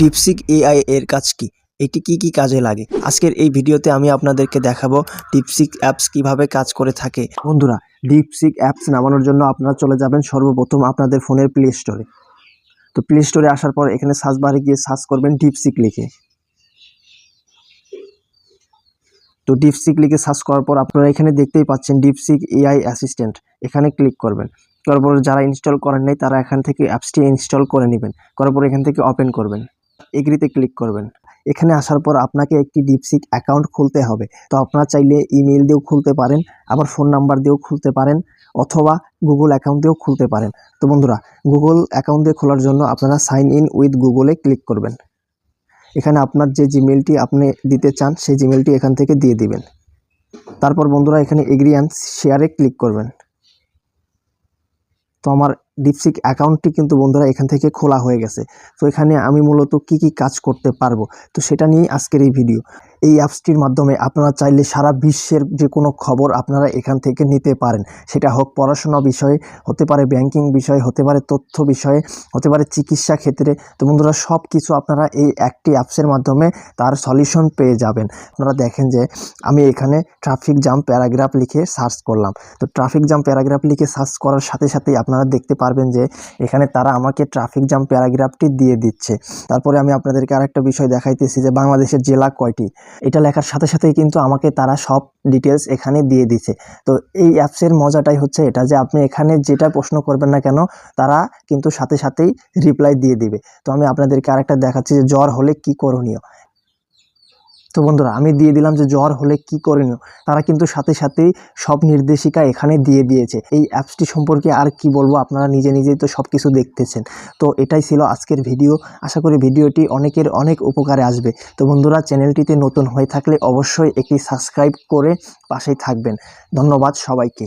DeepSeek AI এর কাজ কি? এটি কি কি কাজে লাগে? আজকের এই ভিডিওতে আমি আপনাদেরকে দেখাবো ডিপসিক অ্যাপস কীভাবে কাজ করে থাকে। বন্ধুরা ডিপসিক অ্যাপস নামানোর জন্য আপনারা চলে যাবেন সর্বপ্রথম আপনাদের ফোনের প্লে স্টোরে তো প্লে স্টোরে আসার পর এখানে সার্চ বারে গিয়ে সার্চ করবেন ডিপসিক লিখে। তো ডিপসিক লিখে সার্চ করার পর আপনারা এখানে দেখতেই পাচ্ছেন ডিপসিক এআই অ্যাসিস্ট্যান্ট এখানে ক্লিক করবেন। করার পর যারা ইনস্টল করেন নাই, তারা এখান থেকে অ্যাপসটি ইনস্টল করে নেবেন। করার পর এখান থেকে ওপেন করবেন। এগ্রিতে ক্লিক করবেন। এখানে আসার পর আপনাকে একটি ডিপসিক অ্যাকাউন্ট খুলতে হবে। তো আপনারা চাইলে ইমেল দিয়েও খুলতে পারেন, আবার ফোন নাম্বার দিয়েও খুলতে পারেন অথবা গুগল অ্যাকাউন্ট দিয়েও খুলতে পারেন। তো বন্ধুরা, গুগল অ্যাকাউন্ট দিয়ে খোলার জন্য আপনারা সাইন ইন উইথ গুগলে ক্লিক করবেন। এখানে আপনার যে জিমেলটি আপনি দিতে চান, সেই জিমেলটি এখান থেকে দিয়ে দিবেন। তারপর বন্ধুরা, এখানে এগ্রি অ্যান্ড শেয়ারে ক্লিক করবেন। তো আমার ডিপসিক অ্যাকাউন্টটি কিন্তু বন্ধুরা এখান থেকে খোলা হয়ে গেছে। তো এখানে আমি মূলত কি কি কাজ করতে পারব? তো সেটা নিয়েই আজকের এই ভিডিও এই অ্যাপসটির মাধ্যমে আপনারা চাইলে সারা বিশ্বের যে কোনো খবর আপনারা এখান থেকে নিতে পারেন। সেটা হোক পড়াশোনা বিষয়ে, হতে পারে ব্যাংকিং বিষয়ে, হতে পারে তথ্য বিষয়ে, হতে পারে চিকিৎসা ক্ষেত্রে। তো বন্ধুরা সব কিছু আপনারা এই একটি অ্যাপসের মাধ্যমে তার সলিউশন পেয়ে যাবেন। আপনারা দেখেন যে আমি এখানে ট্রাফিক জাম প্যারাগ্রাফ লিখে সার্চ করলাম। তো ট্রাফিক জাম প্যারাগ্রাফ লিখে সার্চ করার সাথে সাথেই আপনারা দেখতে পারবেন যে এখানে তারা আমাকে ট্রাফিক জাম প্যারাগ্রাফটি দিয়ে দিচ্ছে। তারপরে আমি আপনাদেরকে আরেকটা বিষয় দেখাইতেছি যে বাংলাদেশের জেলা কয়টি? এটা লেখার সাথে সাথেই কিন্তু আমাকে তারা সব ডিটেলস এখানে দিয়ে দিছে তো এই অ্যাপসের মজাটাই হচ্ছে এটা যে আপনি এখানে যেটা প্রশ্ন করবেন না কেন, তারা কিন্তু সাথে সাথেই রিপ্লাই দিয়ে দিবে। তো আমি আপনাদেরকে আরেকটা দেখাচ্ছি যে জ্বর হলে কি করণীয়। তো বন্ধুরা, আমি দিয়ে দিলাম যে জ্বর হলে কি করণীয়? তারা কিন্তু সাথে সাথেই সব নির্দেশিকা এখানে দিয়ে দিয়েছে। এই অ্যাপসটি সম্পর্কে আর কি বলব, আপনারা নিজে নিজেই তো সব কিছু দেখতেছেন। তো এটাই ছিল আজকের ভিডিও। আশা করি ভিডিওটি অনেকের অনেক উপকারে আসবে। তো বন্ধুরা, চ্যানেলটিতে নতুন হয়ে থাকলে অবশ্যই একটি সাবস্ক্রাইব করে পাশেই থাকবেন। ধন্যবাদ সবাইকে।